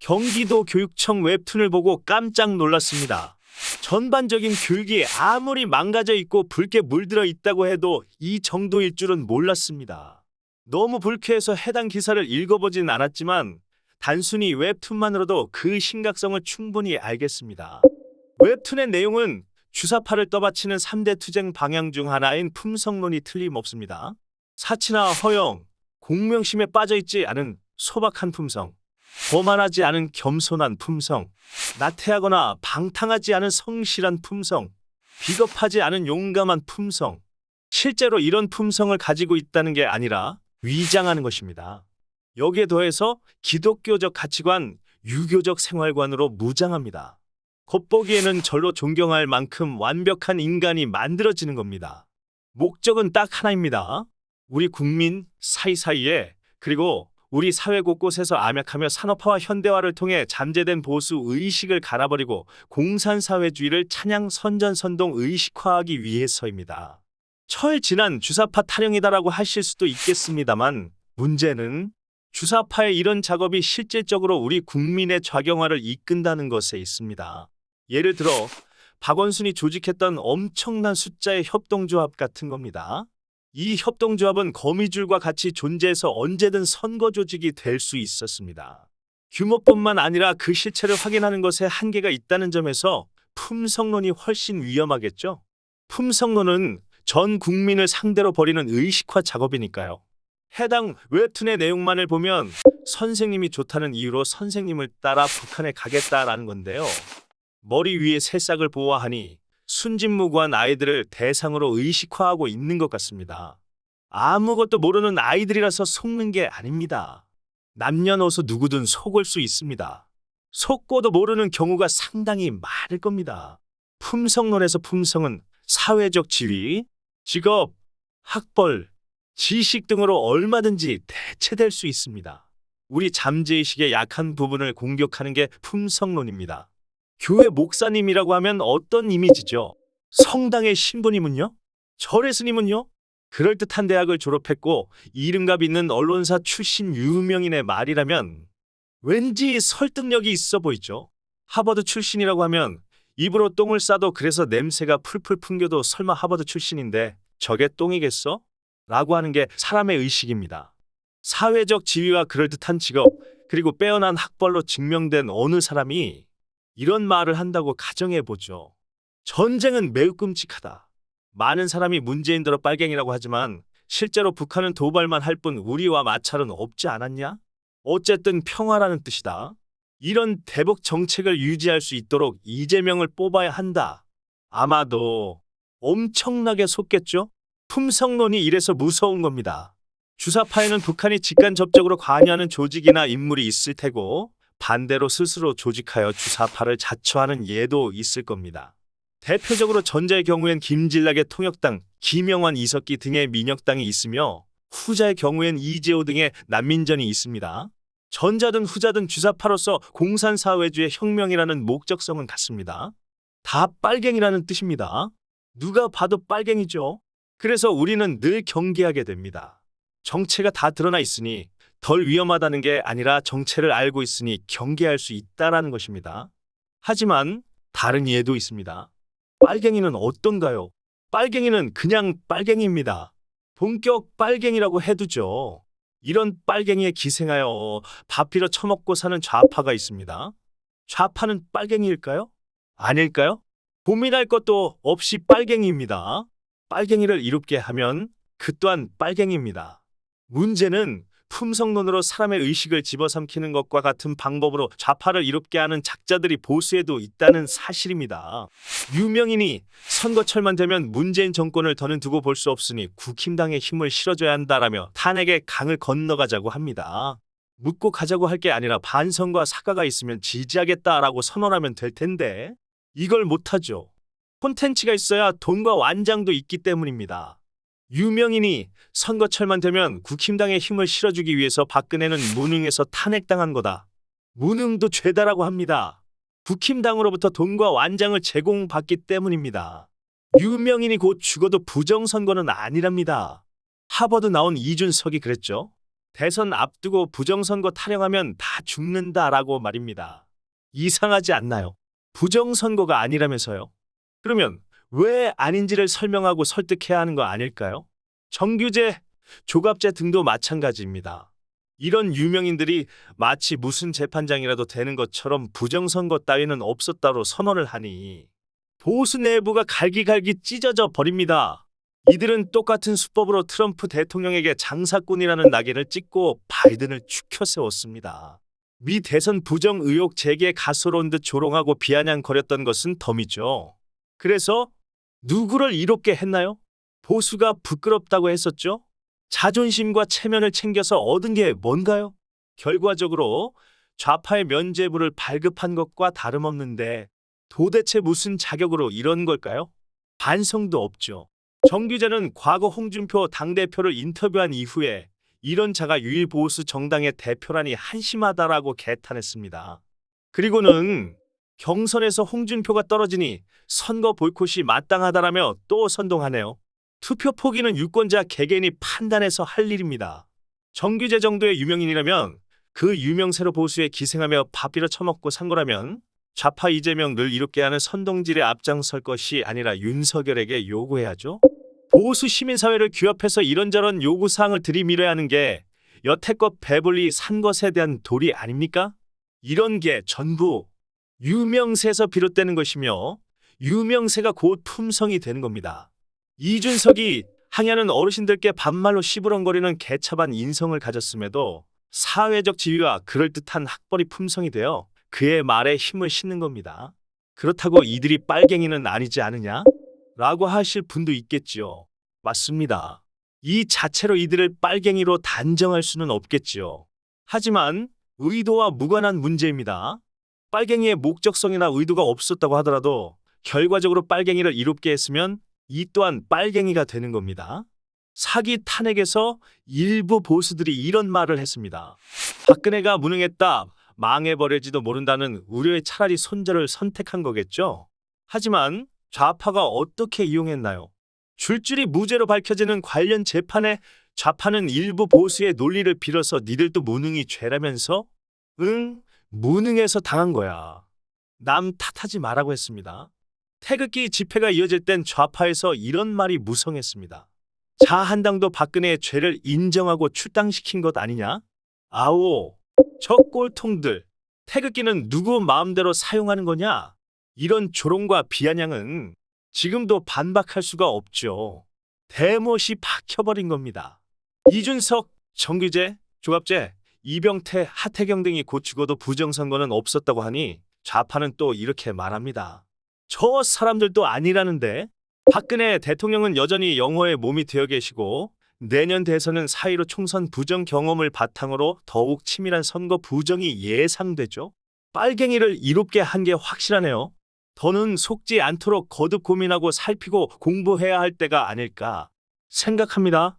경기도 교육청 웹툰을 보고 깜짝 놀랐습니다. 전반적인 교육이 아무리 망가져 있고 붉게 물들어 있다고 해도 이 정도일 줄은 몰랐습니다. 너무 불쾌해서 해당 기사를 읽어보진 않았지만 단순히 웹툰만으로도 그 심각성을 충분히 알겠습니다. 웹툰의 내용은 주사파를 떠받치는 3대 투쟁 방향 중 하나인 품성론이 틀림없습니다. 사치나 허영, 공명심에 빠져있지 않은 소박한 품성, 거만하지 않은 겸손한 품성, 나태하거나 방탕하지 않은 성실한 품성, 비겁하지 않은 용감한 품성. 실제로 이런 품성을 가지고 있다는 게 아니라 위장하는 것입니다. 여기에 더해서 기독교적 가치관, 유교적 생활관으로 무장합니다. 겉보기에는 절로 존경할 만큼 완벽한 인간이 만들어지는 겁니다. 목적은 딱 하나입니다. 우리 국민 사이사이에 그리고 우리 사회 곳곳에서 암약하며 산업화와 현대화를 통해 잠재된 보수 의식을 갈아버리고 공산사회주의를 찬양 선전선동 의식화하기 위해서입니다. 철 지난 주사파 타령이다라고 하실 수도 있겠습니다만 문제는 주사파의 이런 작업이 실질적으로 우리 국민의 좌경화를 이끈다는 것에 있습니다. 예를 들어 박원순이 조직했던 엄청난 숫자의 협동조합 같은 겁니다. 이 협동조합은 거미줄과 같이 존재해서 언제든 선거 조직이 될 수 있었습니다. 규모뿐만 아니라 그 실체를 확인하는 것에 한계가 있다는 점에서 품성론이 훨씬 위험하겠죠. 품성론은 전 국민을 상대로 벌이는 의식화 작업이니까요. 해당 웹툰의 내용만을 보면 선생님이 좋다는 이유로 선생님을 따라 북한에 가겠다라는 건데요. 머리 위에 새싹을 보아하니 순진무구한 아이들을 대상으로 의식화하고 있는 것 같습니다. 아무것도 모르는 아이들이라서 속는 게 아닙니다. 남녀노소 누구든 속을 수 있습니다. 속고도 모르는 경우가 상당히 많을 겁니다. 품성론에서 품성은 사회적 지위, 직업, 학벌, 지식 등으로 얼마든지 대체될 수 있습니다. 우리 잠재의식의 약한 부분을 공격하는 게 품성론입니다. 교회 목사님이라고 하면 어떤 이미지죠? 성당의 신부님은요? 절의 스님은요? 그럴듯한 대학을 졸업했고 이름값 있는 언론사 출신 유명인의 말이라면 왠지 설득력이 있어 보이죠. 하버드 출신이라고 하면 입으로 똥을 싸도 그래서 냄새가 풀풀 풍겨도 설마 하버드 출신인데 저게 똥이겠어? 라고 하는 게 사람의 의식입니다. 사회적 지위와 그럴듯한 직업, 그리고 빼어난 학벌로 증명된 어느 사람이 이런 말을 한다고 가정해 보죠. 전쟁은 매우 끔찍하다. 많은 사람이 문재인더러 빨갱이라고 하지만 실제로 북한은 도발만 할 뿐 우리와 마찰은 없지 않았냐? 어쨌든 평화라는 뜻이다. 이런 대북 정책을 유지할 수 있도록 이재명을 뽑아야 한다. 아마도 엄청나게 속겠죠? 품성론이 이래서 무서운 겁니다. 주사파에는 북한이 직간접적으로 관여하는 조직이나 인물이 있을 테고 반대로 스스로 조직하여 주사파를 자처하는 예도 있을 겁니다. 대표적으로 전자의 경우엔 김진락의 통역당, 김영환, 이석기 등의 민혁당이 있으며 후자의 경우엔 이재호 등의 난민전이 있습니다. 전자든 후자든 주사파로서 공산사회주의 혁명이라는 목적성은 같습니다. 다 빨갱이라는 뜻입니다. 누가 봐도 빨갱이죠. 그래서 우리는 늘 경계하게 됩니다. 정체가 다 드러나 있으니 덜 위험하다는 게 아니라 정체를 알고 있으니 경계할 수 있다라는 것입니다. 하지만 다른 예도 있습니다. 빨갱이는 어떤가요? 빨갱이는 그냥 빨갱이입니다. 본격 빨갱이라고 해두죠. 이런 빨갱이에 기생하여 밥비려 처먹고 사는 좌파가 있습니다. 좌파는 빨갱이일까요? 아닐까요? 고민할 것도 없이 빨갱이입니다. 빨갱이를 이롭게 하면 그 또한 빨갱이입니다. 문제는 품성론으로 사람의 의식을 집어삼키는 것과 같은 방법으로 좌파를 이롭게 하는 작자들이 보수에도 있다는 사실입니다. 유명인이 선거철만 되면 문재인 정권을 더는 두고 볼 수 없으니 국힘당에 힘을 실어줘야 한다라며 탄핵의 강을 건너가자고 합니다. 묻고 가자고 할 게 아니라 반성과 사과가 있으면 지지하겠다라고 선언하면 될 텐데 이걸 못하죠. 콘텐츠가 있어야 돈과 완장도 있기 때문입니다. 유명인이 선거철만 되면 국힘당에 힘을 실어주기 위해서 박근혜는 무능해서 탄핵당한 거다. 무능도 죄다라고 합니다. 국힘당으로부터 돈과 완장을 제공받기 때문입니다. 유명인이 곧 죽어도 부정선거는 아니랍니다. 하버드 나온 이준석이 그랬죠. 대선 앞두고 부정선거 타령하면 다 죽는다라고 말입니다. 이상하지 않나요? 부정선거가 아니라면서요? 그러면 왜 아닌지를 설명하고 설득해야 하는 거 아닐까요? 정규제, 조갑제 등도 마찬가지입니다. 이런 유명인들이 마치 무슨 재판장이라도 되는 것처럼 부정선거 따위는 없었다로 선언을 하니 보수 내부가 갈기갈기 찢어져 버립니다. 이들은 똑같은 수법으로 트럼프 대통령에게 장사꾼이라는 낙인을 찍고 바이든을 추켜 세웠습니다. 미 대선 부정 의혹 제기에 가소로운 듯 조롱하고 비아냥거렸던 것은 덤이죠. 그래서 누구를 이롭게 했나요? 보수가 부끄럽다고 했었죠? 자존심과 체면을 챙겨서 얻은 게 뭔가요? 결과적으로 좌파의 면죄부를 발급한 것과 다름없는데 도대체 무슨 자격으로 이런 걸까요? 반성도 없죠. 정규자는 과거 홍준표 당대표를 인터뷰한 이후에 이런 자가 유일 보수 정당의 대표라니 한심하다라고 개탄했습니다. 그리고는 경선에서 홍준표가 떨어지니 선거 보이콧이 마땅하다라며 또 선동하네요. 투표 포기는 유권자 개개인이 판단해서 할 일입니다. 정규제 정도의 유명인이라면 그 유명세로 보수에 기생하며 밥 빌어 처먹고 산 거라면 좌파 이재명을 이롭게 하는 선동질에 앞장설 것이 아니라 윤석열에게 요구해야죠. 보수 시민사회를 규합해서 이런저런 요구사항을 들이밀어야 하는 게 여태껏 배불리 산 것에 대한 도리 아닙니까? 이런 게 전부 유명세에서 비롯되는 것이며 유명세가 곧 품성이 되는 겁니다. 이준석이 항야는 어르신들께 반말로 시부렁거리는 개차반 인성을 가졌음에도 사회적 지위와 그럴듯한 학벌이 품성이 되어 그의 말에 힘을 싣는 겁니다. 그렇다고 이들이 빨갱이는 아니지 않느냐? 라고 하실 분도 있겠지요. 맞습니다. 이 자체로 이들을 빨갱이로 단정할 수는 없겠지요. 하지만 의도와 무관한 문제입니다. 빨갱이의 목적성이나 의도가 없었다고 하더라도 결과적으로 빨갱이를 이롭게 했으면 이 또한 빨갱이가 되는 겁니다. 사기 탄핵에서 일부 보수들이 이런 말을 했습니다. 박근혜가 무능했다, 망해버릴지도 모른다는 우려에 차라리 손절을 선택한 거겠죠. 하지만 좌파가 어떻게 이용했나요? 줄줄이 무죄로 밝혀지는 관련 재판에 좌파는 일부 보수의 논리를 빌어서 니들도 무능이 죄라면서 응 무능해서 당한 거야. 남 탓하지 말라고 했습니다. 태극기 집회가 이어질 땐 좌파에서 이런 말이 무성했습니다. 자 한당도 박근혜의 죄를 인정하고 출당시킨 것 아니냐? 아오, 저 꼴통들. 태극기는 누구 마음대로 사용하는 거냐? 이런 조롱과 비아냥은 지금도 반박할 수가 없죠. 대못이 박혀버린 겁니다. 이준석, 정규재, 조갑재, 이병태, 하태경 등이 곧 죽어도 부정선거는 없었다고 하니 좌파는 또 이렇게 말합니다. 저 사람들도 아니라는데 박근혜 대통령은 여전히 영호의 몸이 되어 계시고 내년 대선은 사이로 총선 부정 경험을 바탕으로 더욱 치밀한 선거 부정이 예상되죠. 빨갱이를 이롭게 한 게 확실하네요. 더는 속지 않도록 거듭 고민하고 살피고 공부해야 할 때가 아닐까 생각합니다.